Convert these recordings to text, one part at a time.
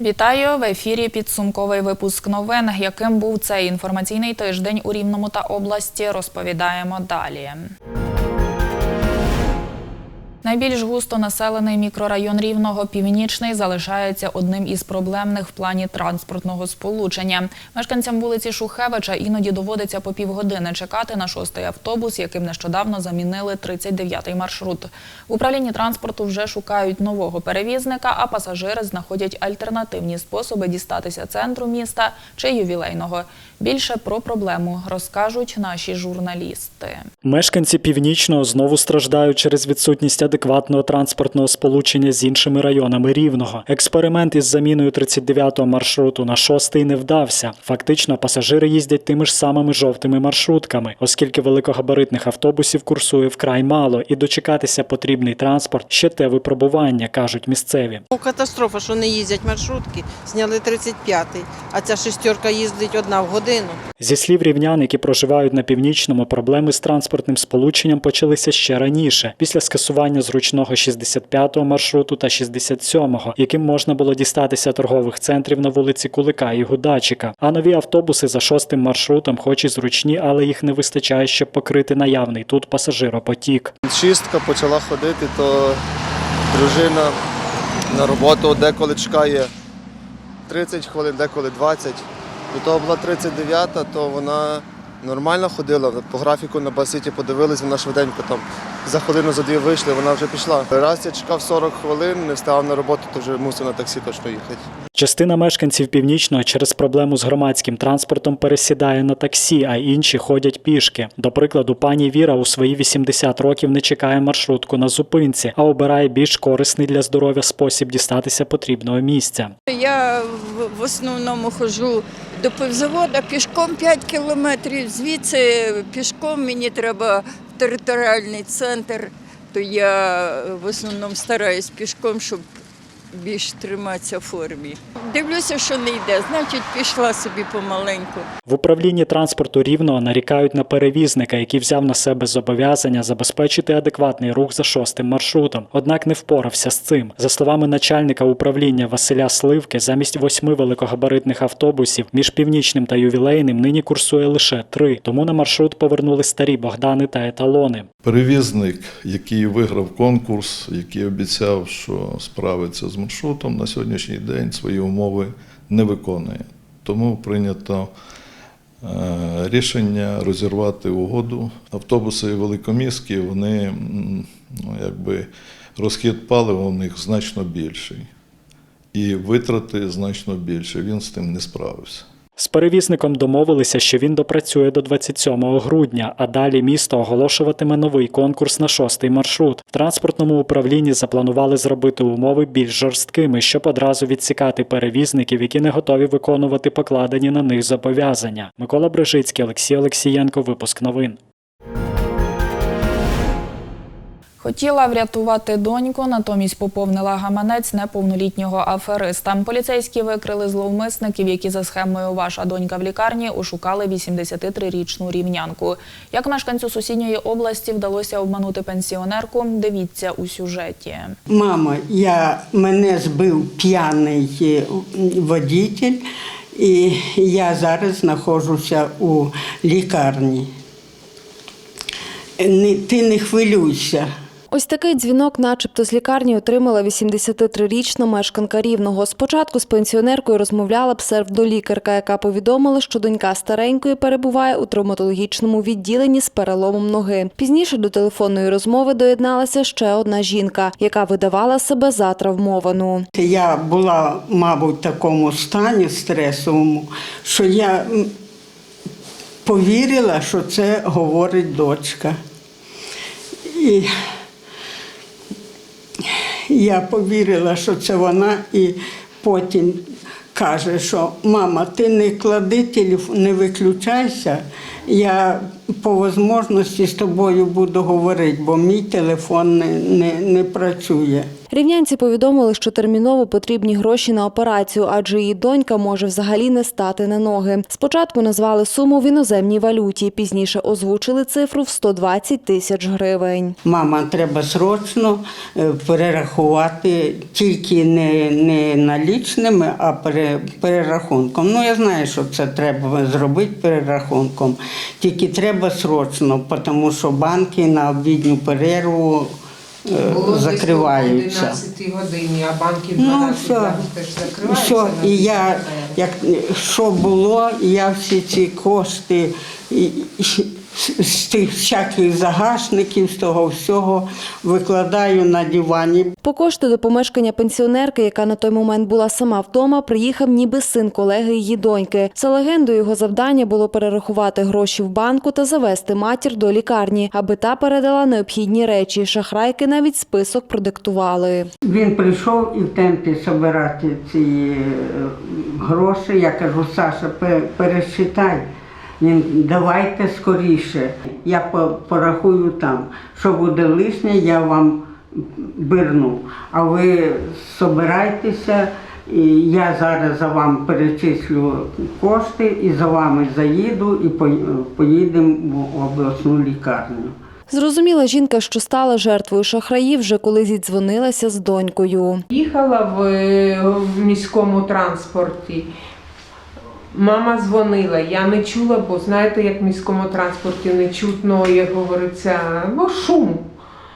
Вітаю в ефірі. Підсумковий випуск новин. Яким був цей інформаційний тиждень у Рівному та області, розповідаємо далі. Найбільш густо населений мікрорайон Рівного Північний залишається одним із проблемних в плані транспортного сполучення. Мешканцям вулиці Шухевича іноді доводиться по півгодини чекати на шостий автобус, яким нещодавно замінили 39-й маршрут. В управлінні транспорту вже шукають нового перевізника, а пасажири знаходять альтернативні способи дістатися центру міста чи ювілейного. Більше про проблему розкажуть наші журналісти. Мешканці північного знову страждають через відсутність адекватного транспортного сполучення з іншими районами рівного. Експеримент із заміною 39-го маршруту на 6-й не вдався. Фактично, пасажири їздять тими ж самими жовтими маршрутками, оскільки великогабаритних автобусів курсує вкрай мало, і дочекатися потрібний транспорт ще те випробування, кажуть місцеві. Ну, Катастрофа, що не їздять маршрутки, зняли 35-й, а ця шестерка їздить одна в годину. Зі слів рівнян, які проживають на північному, проблеми з транспортним сполученням почалися ще раніше, після скасування зручного 65-го маршруту та 67-го, яким можна було дістатися торгових центрів на вулиці Кулика і Гудачика. А нові автобуси за шостим маршрутом, хоч і зручні, але їх не вистачає, щоб покрити наявний тут пасажиропотік. Шістка почала ходити, то дружина на роботу деколи чекає 30 хвилин, деколи 20. До того була 39-та, то вона нормально ходила. По графіку на баситі подивились, вона швиденько там за хвилину, за дві вийшли, вона вже пішла. Раз я чекав 40 хвилин, не встав на роботу, то вже мусив на таксі точно їхати. Частина мешканців північного через проблему з громадським транспортом пересідає на таксі, а інші ходять пішки. До прикладу, пані Віра у свої 80 років не чекає маршрутку на зупинці, а обирає більш корисний для здоров'я спосіб дістатися потрібного місця. Я в- основному ходжу до пивзавода пішком 5 кілометрів. Звідси пішком мені треба в територіальний центр, то я в основному стараюсь пішком, щоб більш триматися в формі. Дивлюся, що не йде, значить пішла собі помаленьку. В управлінні транспорту рівного нарікають на перевізника, який взяв на себе зобов'язання забезпечити адекватний рух за шостим маршрутом, однак не впорався з цим. За словами начальника управління Василя Сливки, замість восьми великогабаритних автобусів між північним та ювілейним нині курсує лише три. Тому на маршрут повернули старі Богдани та еталони. Перевізник, який виграв конкурс, який обіцяв, що справиться з маршрутом, на сьогоднішній день свої умови не виконує. Тому прийнято е, рішення розірвати угоду. Автобуси великоміські, вони ну, якби розхід палива у них значно більший. І витрати значно більше. Він з тим не справився. З перевізником домовилися, що він допрацює до 27 грудня, а далі місто оголошуватиме новий конкурс на шостий маршрут. В транспортному управлінні запланували зробити умови більш жорсткими, щоб одразу відсікати перевізників, які не готові виконувати покладені на них зобов'язання. Микола Брижицький, Олексій Олексієнко. Випуск новин. Хотіла врятувати доньку, натомість поповнила гаманець неповнолітнього афериста. Поліцейські викрили зловмисників, які за схемою Ваша донька в лікарні ошукали 83-річну рівнянку. Як мешканцю сусідньої області вдалося обманути пенсіонерку, дивіться у сюжеті. Мама, я, мене збив п'яний е, водитель, і я зараз знаходжуся у лікарні. Ти не хвилюйся. Ось такий дзвінок, начебто, з лікарні отримала 83-річна мешканка Рівного. Спочатку з пенсіонеркою розмовляла псевдолікарка, яка повідомила, що донька старенької перебуває у травматологічному відділенні з переломом ноги. Пізніше до телефонної розмови доєдналася ще одна жінка, яка видавала себе за травмовану. Я була, мабуть, в такому стані стресовому, що я повірила, що це говорить дочка. І я повірила, що це вона, і потім каже, що мама, ти не клади телефон, не виключайся. Я по можливості з тобою буду говорити, бо мій телефон не, не, не працює. Рівнянці повідомили, що терміново потрібні гроші на операцію, адже її донька може взагалі не стати на ноги. Спочатку назвали суму в іноземній валюті, пізніше озвучили цифру в 120 тисяч гривень. Мама, треба срочно е, перерахувати тільки не, не налічними, а пере, перерахунком. Ну, я знаю, що це треба зробити перерахунком. Тільки треба срочно, тому що банки на обідню перерву е, Було закриваються. о 11 годині, а банки Ну, 12 все. теж закриваються. Все, і я, як що було, я всі ці кошти і, і, з тих всяких загашників, з того всього викладаю на дивані. По кошти до помешкання пенсіонерки, яка на той момент була сама вдома, приїхав ніби син колеги її доньки. За легендою, його завдання було перерахувати гроші в банку та завести матір до лікарні, аби та передала необхідні речі. Шахрайки навіть список продиктували. Він прийшов і в темпі збирати ці е, гроші. Я кажу, Саша, пе- пересчитай. Він давайте скоріше. Я порахую там. Що буде лишнє, я вам верну. А ви збирайтеся, і я зараз за вам перечислю кошти і за вами заїду і поїдемо в обласну лікарню. Зрозуміла жінка, що стала жертвою шахраїв, вже коли зідзвонилася з донькою. Їхала в, в міському транспорті. Мама дзвонила, я не чула, бо знаєте, як в міському транспорті не чутно, як говориться, бо шум.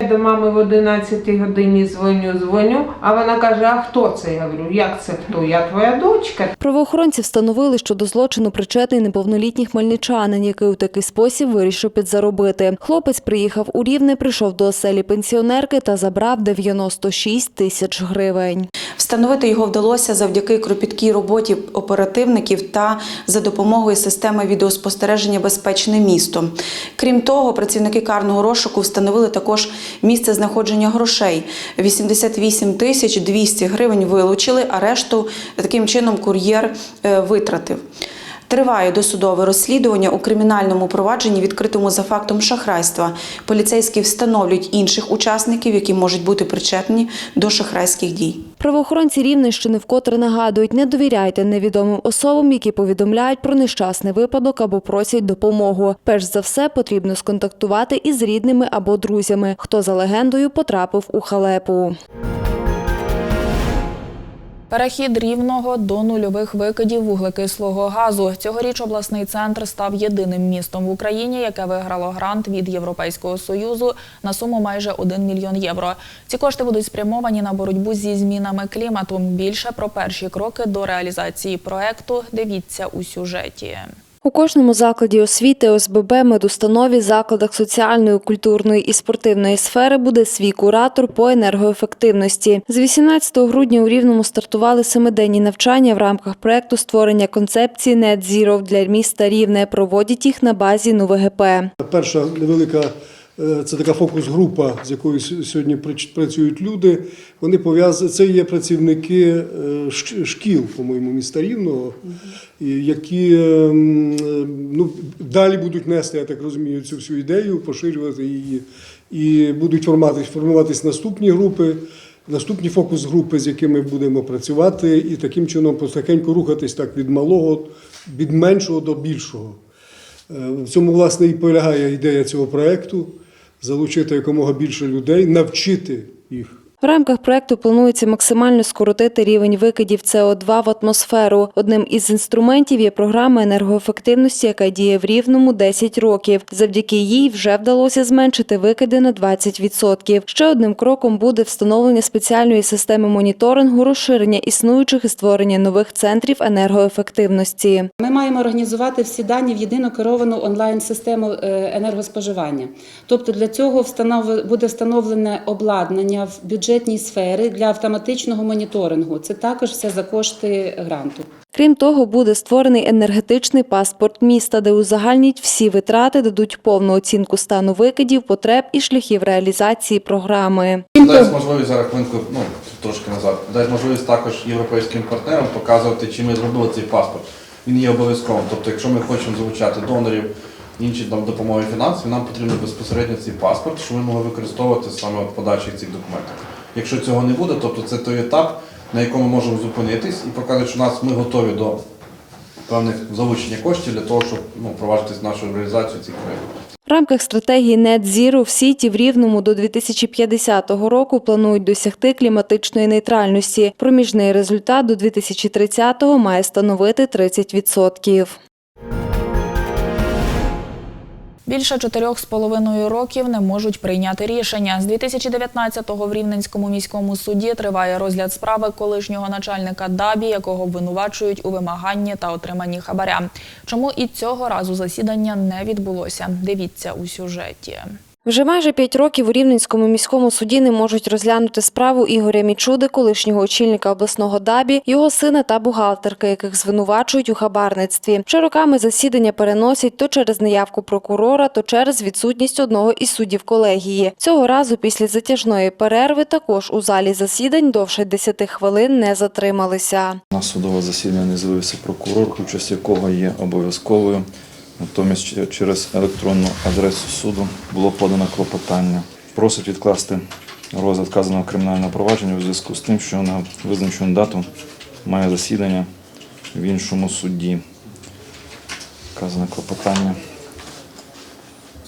Я До мами в 11 годині дзвоню, дзвоню, а вона каже: А хто це? Я говорю, як це хто? Я твоя дочка. Правоохоронці встановили, що до злочину причетний неповнолітній хмельничанин, який у такий спосіб вирішив підзаробити. Хлопець приїхав у Рівне, прийшов до оселі пенсіонерки та забрав 96 тисяч гривень. Встановити його вдалося завдяки кропіткій роботі оперативників та за допомогою системи відеоспостереження Безпечне місто. Крім того, працівники карного розшуку встановили також місце знаходження грошей. 88 тисяч 200 гривень вилучили, а решту таким чином кур'єр е, витратив. Триває досудове розслідування у кримінальному провадженні, відкритому за фактом шахрайства. Поліцейські встановлюють інших учасників, які можуть бути причетні до шахрайських дій. Правоохоронці Рівненщини вкотре нагадують, не довіряйте невідомим особам, які повідомляють про нещасний випадок або просять допомогу. Перш за все, потрібно сконтактувати із рідними або друзями, хто за легендою потрапив у халепу. Перехід рівного до нульових викидів вуглекислого газу. Цьогоріч обласний центр став єдиним містом в Україні, яке виграло грант від Європейського союзу на суму майже 1 мільйон євро. Ці кошти будуть спрямовані на боротьбу зі змінами клімату. Більше про перші кроки до реалізації проекту дивіться у сюжеті. У кожному закладі освіти, ОСББ, медустанові, закладах соціальної, культурної і спортивної сфери буде свій куратор по енергоефективності. З 18 грудня у Рівному стартували семиденні навчання в рамках проекту створення концепції Net Zero для міста Рівне. Проводять їх на базі НУВГП. Перша невелика це така фокус-група, з якою сьогодні працюють люди. Вони пов'язані. Це є працівники е, шкіл, по-моєму, міста Рівного, які е, м, е, ну, далі будуть нести, я так розумію, цю всю ідею, поширювати її. І будуть формуватись, формуватись наступні групи. Наступні фокус-групи, з якими будемо працювати, і таким чином потихеньку рухатись так від малого, від меншого до більшого. Е, В цьому, власне, і полягає ідея цього проєкту залучити якомога більше людей, навчити їх В рамках проекту планується максимально скоротити рівень викидів СО2 в атмосферу. Одним із інструментів є програма енергоефективності, яка діє в Рівному 10 років. Завдяки їй вже вдалося зменшити викиди на 20%. Ще одним кроком буде встановлення спеціальної системи моніторингу, розширення існуючих і створення нових центрів енергоефективності. Ми маємо організувати всі дані в єдину керовану онлайн-систему е, енергоспоживання. Тобто для цього буде встановлене обладнання в бюджетній сфері для автоматичного моніторингу. Це також все за кошти гранту. Крім того, буде створений енергетичний паспорт міста, де узагальнять всі витрати, дадуть повну оцінку стану викидів, потреб і шляхів реалізації програми. Дасть можливість за рахунку, ну трошки назад, дасть можливість також європейським партнерам показувати, чи ми зробили цей паспорт. Він є обов'язковим. Тобто, якщо ми хочемо залучати донорів, інші там допомоги фінансів, нам потрібен безпосередньо цей паспорт, щоб ми могли використовувати саме в подачі цих документів. Якщо цього не буде, тобто це той етап, на якому ми можемо зупинитись і показати, що нас ми готові до певних залучення коштів для того, щоб ну, провадити нашу реалізацію цих проєктів. В рамках стратегії Zero в Сіті в Рівному до 2050 року планують досягти кліматичної нейтральності. Проміжний результат до 2030-го має становити 30%. Більше чотирьох з половиною років не можуть прийняти рішення. З 2019-го в Рівненському міському суді триває розгляд справи колишнього начальника ДАБІ, якого обвинувачують у вимаганні та отриманні хабаря. Чому і цього разу засідання не відбулося? Дивіться у сюжеті. Вже майже п'ять років у Рівненському міському суді не можуть розглянути справу Ігоря Мічуди, колишнього очільника обласного ДАБІ, його сина та бухгалтерки, яких звинувачують у хабарництві. Вже роками засідання переносять то через неявку прокурора, то через відсутність одного із суддів колегії. Цього разу після затяжної перерви також у залі засідань довше 10 хвилин не затрималися. На судове засідання не з'явився прокурор, участь якого є обов'язковою. Натомість через електронну адресу суду було подано клопотання. Просить відкласти розгляд вказаного кримінального провадження у зв'язку з тим, що на визначену дату має засідання в іншому суді. Вказане клопотання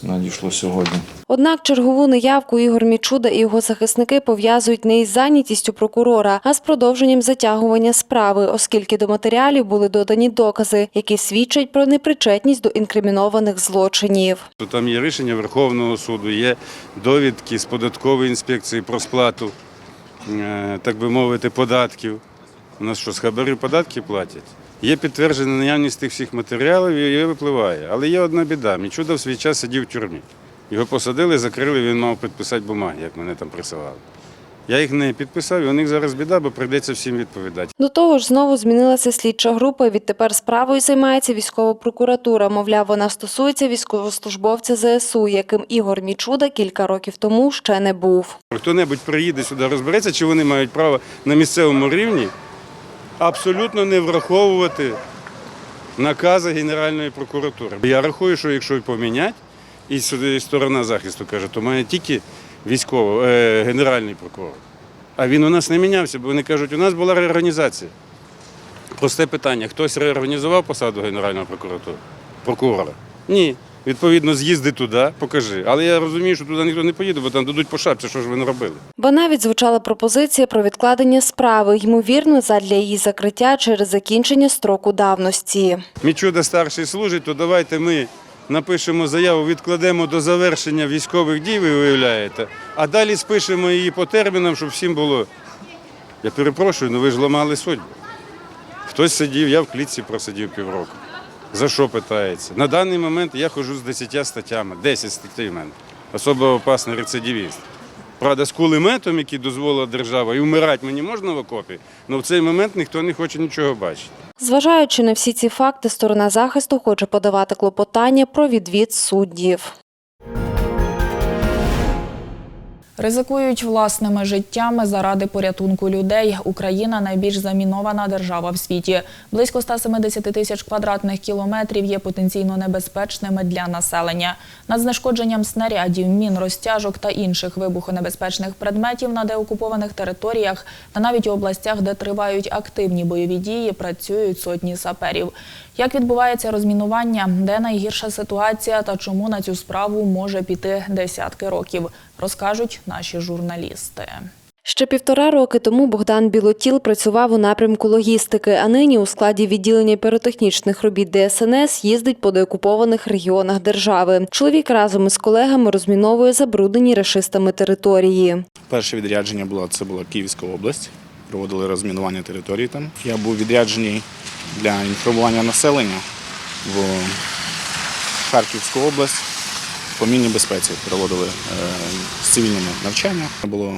надійшло сьогодні. Однак чергову неявку Ігор Мічуда і його захисники пов'язують не із зайнятістю прокурора, а з продовженням затягування справи, оскільки до матеріалів були додані докази, які свідчать про непричетність до інкримінованих злочинів. Там є рішення Верховного суду, є довідки з податкової інспекції про сплату, е, так би мовити, податків. У нас що, з хабарів податки платять? Є підтверджена наявність тих всіх матеріалів і її випливає. Але є одна біда. Мічуда в свій час сидів в тюрмі. Його посадили, закрили, він мав підписати бумаги, як мене там присилали. Я їх не підписав, і у них зараз біда, бо прийдеться всім відповідати. До того ж, знову змінилася слідча група. Відтепер справою займається військова прокуратура. Мовляв, вона стосується військовослужбовця ЗСУ, яким Ігор Мічуда кілька років тому ще не був. Хто-небудь приїде сюди, розбереться, чи вони мають право на місцевому рівні абсолютно не враховувати накази Генеральної прокуратури. Я рахую, що якщо поміняти, і сторона захисту каже, то має тільки військово, е, генеральний прокурор. А він у нас не мінявся, бо вони кажуть, у нас була реорганізація. Просте питання: хтось реорганізував посаду Генерального прокуратури? прокурора? Ні. Відповідно, з'їзди туди, покажи. Але я розумію, що туди ніхто не поїде, бо там дадуть по шапці, що ж ви не робили. Бо навіть звучала пропозиція про відкладення справи, ймовірно, задля її закриття через закінчення строку давності. Мічуда старший служить, то давайте ми напишемо заяву, відкладемо до завершення військових дій, ви уявляєте, а далі спишемо її по термінам, щоб всім було. Я перепрошую, ну ви ж ламали судьбу. Хтось сидів, я в клітці просидів півроку. За що питається? На даний момент я ходжу з 10 статтями, 10 статей в мене. Особо опасний рецидивіст. Правда, з кулеметом, який дозволила держава, і вмирати мені можна в окопі, але в цей момент ніхто не хоче нічого бачити. Зважаючи на всі ці факти, сторона захисту хоче подавати клопотання про відвід суддів. Ризикують власними життями заради порятунку людей. Україна найбільш замінована держава в світі. Близько 170 тисяч квадратних кілометрів є потенційно небезпечними для населення. Над знешкодженням снарядів, мін, розтяжок та інших вибухонебезпечних предметів на деокупованих територіях та навіть у областях, де тривають активні бойові дії, працюють сотні саперів. Як відбувається розмінування, де найгірша ситуація та чому на цю справу може піти десятки років, розкажуть наші журналісти. Ще півтора роки тому Богдан Білотіл працював у напрямку логістики, а нині у складі відділення піротехнічних робіт ДСНС їздить по деокупованих регіонах держави. Чоловік разом із колегами розміновує забруднені рашистами території. Перше відрядження було це була Київська область. Проводили розмінування території там. Я був відряджений для інформування населення в Харківську область. По мінній безпеці проводили е, з цивільними навчання. Було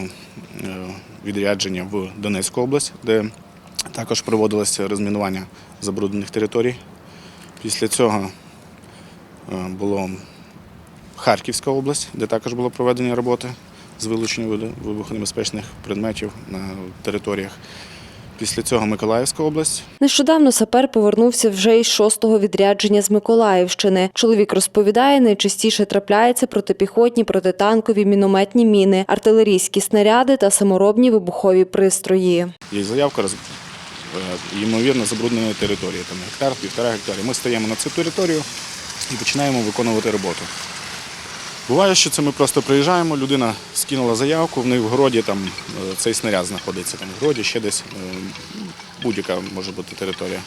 е, відрядження в Донецьку область, де також проводилося розмінування забруднених територій. Після цього е, було Харківська область, де також було проведені роботи з вилучення вибухонебезпечних предметів на територіях. Після цього Миколаївська область. Нещодавно сапер повернувся вже із шостого відрядження з Миколаївщини. Чоловік розповідає, найчастіше трапляються протипіхотні, протитанкові, мінометні міни, артилерійські снаряди та саморобні вибухові пристрої. Є заявка роз... е, ймовірно забрудненої території, там гектар, півтора гектарі. Ми стаємо на цю територію і починаємо виконувати роботу. Буває, що це ми просто приїжджаємо, людина скинула заявку, в неї в городі там е, цей снаряд знаходиться, там в городі ще десь е, будь-яка може бути територія.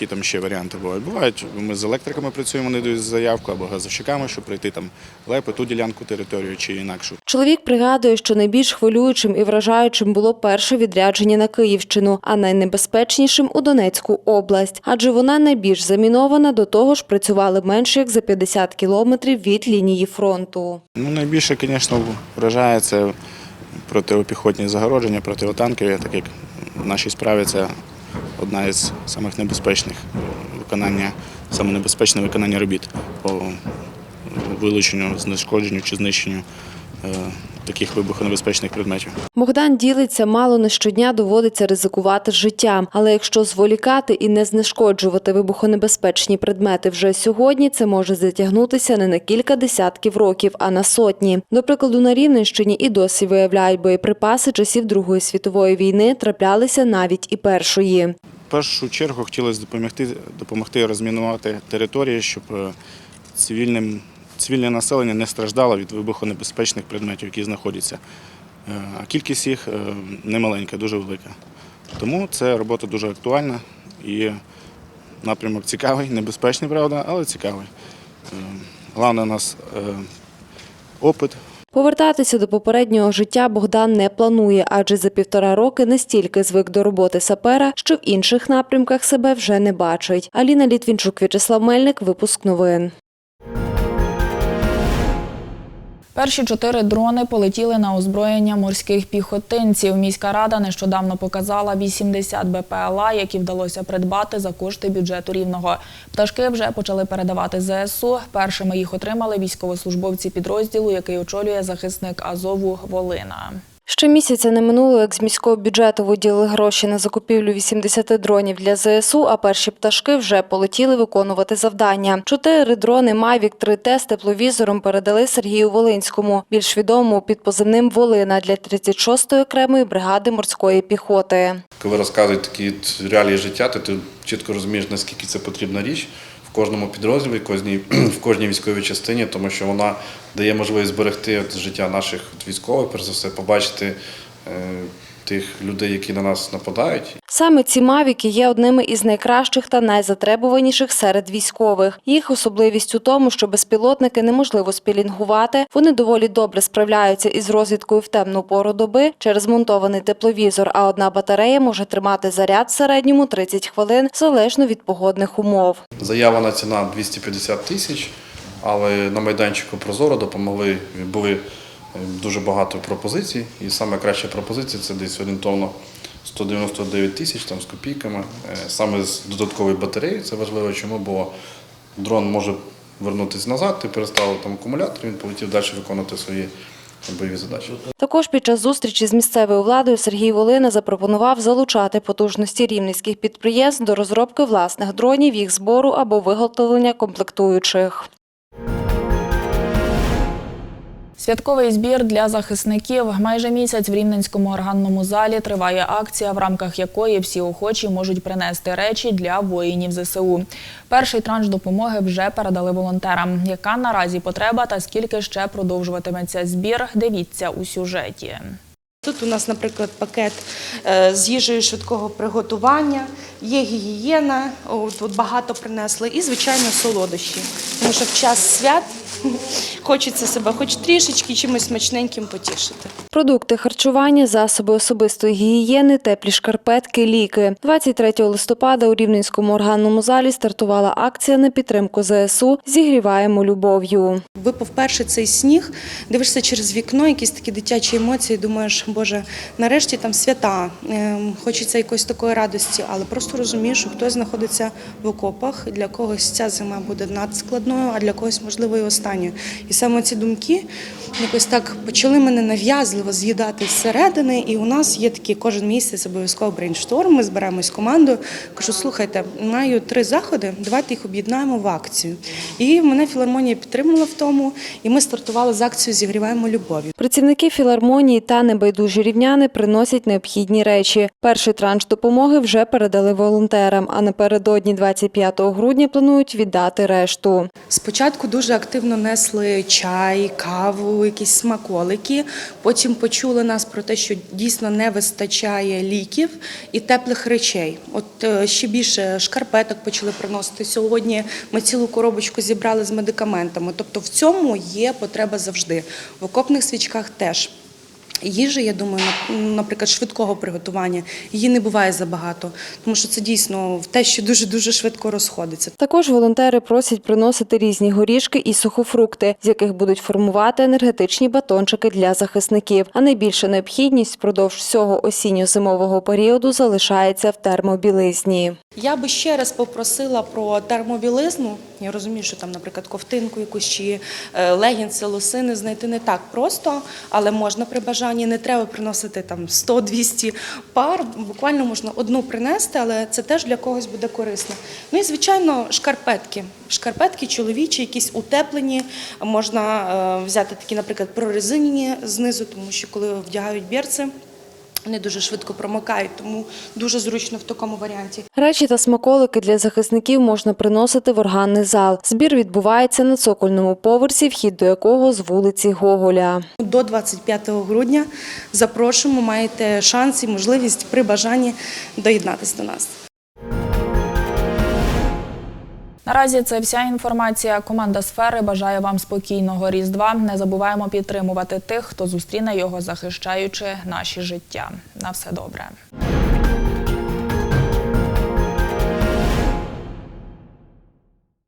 Які там ще варіанти бувають? Бувають, ми з електриками працюємо, вони дають заявку або газовщиками, щоб пройти там лепи, ту ділянку територію чи інакшу. Чоловік пригадує, що найбільш хвилюючим і вражаючим було перше відрядження на Київщину, а найнебезпечнішим у Донецьку область, адже вона найбільш замінована, до того ж працювали менше як за 50 кілометрів від лінії фронту. Ну, найбільше, звісно, вражає це протипіхотні загородження, протитанкові, так як в нашій справі це одна із самих небезпечних е, виконання, саме небезпечне виконання робіт по вилученню, знешкодженню чи знищенню е, таких вибухонебезпечних предметів. Богдан ділиться, мало не щодня доводиться ризикувати життям, але якщо зволікати і не знешкоджувати вибухонебезпечні предмети вже сьогодні, це може затягнутися не на кілька десятків років, а на сотні. До прикладу, на Рівненщині і досі виявляють боєприпаси часів Другої світової війни, траплялися навіть і першої. В першу чергу хотілося допомогти, допомогти розмінувати території, щоб е, цивільним, цивільне населення не страждало від вибухонебезпечних предметів, які знаходяться. Е, А кількість їх е, немаленька, дуже велика. Тому ця робота дуже актуальна і напрямок цікавий, небезпечний, правда, але цікавий. Е, Головне у нас опит, Повертатися до попереднього життя Богдан не планує, адже за півтора роки настільки звик до роботи сапера, що в інших напрямках себе вже не бачить. Аліна Літвінчук, В'ячеслав Мельник, випуск новин. Перші чотири дрони полетіли на озброєння морських піхотинців. Міська рада нещодавно показала 80 БПЛА, які вдалося придбати за кошти бюджету рівного. Пташки вже почали передавати ЗСУ. Першими їх отримали військовослужбовці підрозділу, який очолює захисник Азову Волина. Ще місяця не минуло, як з міського бюджету виділили гроші на закупівлю 80 дронів для ЗСУ, а перші пташки вже полетіли виконувати завдання. Чотири дрони Mavic 3T з тепловізором передали Сергію Волинському, більш відомому під позивним Волина для 36-ї окремої бригади морської піхоти. Коли розказують такі реалії життя, то ти чітко розумієш, наскільки це потрібна річ кожному підрозділі, в кожній, військовій частині, тому що вона дає можливість зберегти життя наших військових, перш за все, побачити е, тих людей, які на нас нападають. Саме ці мавіки є одними із найкращих та найзатребуваніших серед військових. Їх особливість у тому, що безпілотники неможливо спілінгувати. Вони доволі добре справляються із розвідкою в темну пору доби через монтований тепловізор. А одна батарея може тримати заряд в середньому 30 хвилин залежно від погодних умов. Заявлена ціна 250 тисяч, але на майданчику Прозоро допомогли, були е, дуже багато пропозицій. І саме краща пропозиція це десь орієнтовно 199 тисяч там, з копійками. Е, Саме з додатковою батареєю, це важливо, чому, бо дрон може вернутися назад, ти переставив там акумулятор, він полетів далі виконувати свої бойові задачі. Також під час зустрічі з місцевою владою Сергій Волина запропонував залучати потужності рівненських підприємств до розробки власних дронів, їх збору або виготовлення комплектуючих. Святковий збір для захисників. Майже місяць в Рівненському органному залі триває акція, в рамках якої всі охочі можуть принести речі для воїнів ЗСУ. Перший транш допомоги вже передали волонтерам. Яка наразі потреба та скільки ще продовжуватиметься збір? Дивіться у сюжеті. Тут у нас, наприклад, пакет е, з їжею швидкого приготування, є гігієна, от, багато принесли, і, звичайно, солодощі. Тому що в час свят хочеться себе хоч трішечки чимось смачненьким потішити. Продукти харчування, засоби особистої гігієни, теплі шкарпетки, ліки. 23 листопада у Рівненському органному залі стартувала акція на підтримку ЗСУ «Зігріваємо любов'ю». Випав перший цей сніг, дивишся через вікно, якісь такі дитячі емоції, думаєш, боже, нарешті там свята, ем, хочеться якоїсь такої радості, але просто розумієш, що хтось знаходиться в окопах, для когось ця зима буде надскладною, а для когось, можливо, і остання. Використання. І саме ці думки якось так почали мене нав'язливо з'їдати зсередини. І у нас є такі кожен місяць обов'язково брейншторм. Ми збираємось командою. Кажу, слухайте, маю три заходи, давайте їх об'єднаємо в акцію. І мене філармонія підтримала в тому, і ми стартували з акцією Зігріваємо любов'ю. Працівники філармонії та небайдужі рівняни приносять необхідні речі. Перший транш допомоги вже передали волонтерам, а напередодні 25 грудня планують віддати решту. Спочатку дуже активно несли чай, каву, якісь смаколики. Потім почули нас про те, що дійсно не вистачає ліків і теплих речей. От е, ще більше шкарпеток почали приносити. Сьогодні ми цілу коробочку зібрали з медикаментами. Тобто в цьому є потреба завжди. В окопних свічках теж. Їжі, я думаю, наприклад, швидкого приготування її не буває забагато, тому що це дійсно те, що дуже дуже швидко розходиться. Також волонтери просять приносити різні горішки і сухофрукти, з яких будуть формувати енергетичні батончики для захисників. А найбільша необхідність впродовж всього осінньо-зимового періоду залишається в термобілизні. Я би ще раз попросила про термобілизну. Я розумію, що там, наприклад, ковтинку якусь чи е, легінси, лосини знайти не так просто, але можна при бажанні. Не треба приносити там 100-200 пар. Буквально можна одну принести, але це теж для когось буде корисно. Ну і звичайно, шкарпетки. Шкарпетки чоловічі, якісь утеплені. Можна е, взяти такі, наприклад, прорезинені знизу, тому що коли вдягають берці, вони дуже швидко промокають, тому дуже зручно в такому варіанті. Речі та смаколики для захисників можна приносити в органний зал. Збір відбувається на цокольному поверсі, вхід до якого з вулиці Гоголя. До 25 грудня запрошуємо, маєте шанс і можливість при бажанні доєднатися до нас. Наразі це вся інформація. Команда сфери бажає вам спокійного різдва. Не забуваємо підтримувати тих, хто зустріне його, захищаючи наші життя. На все добре.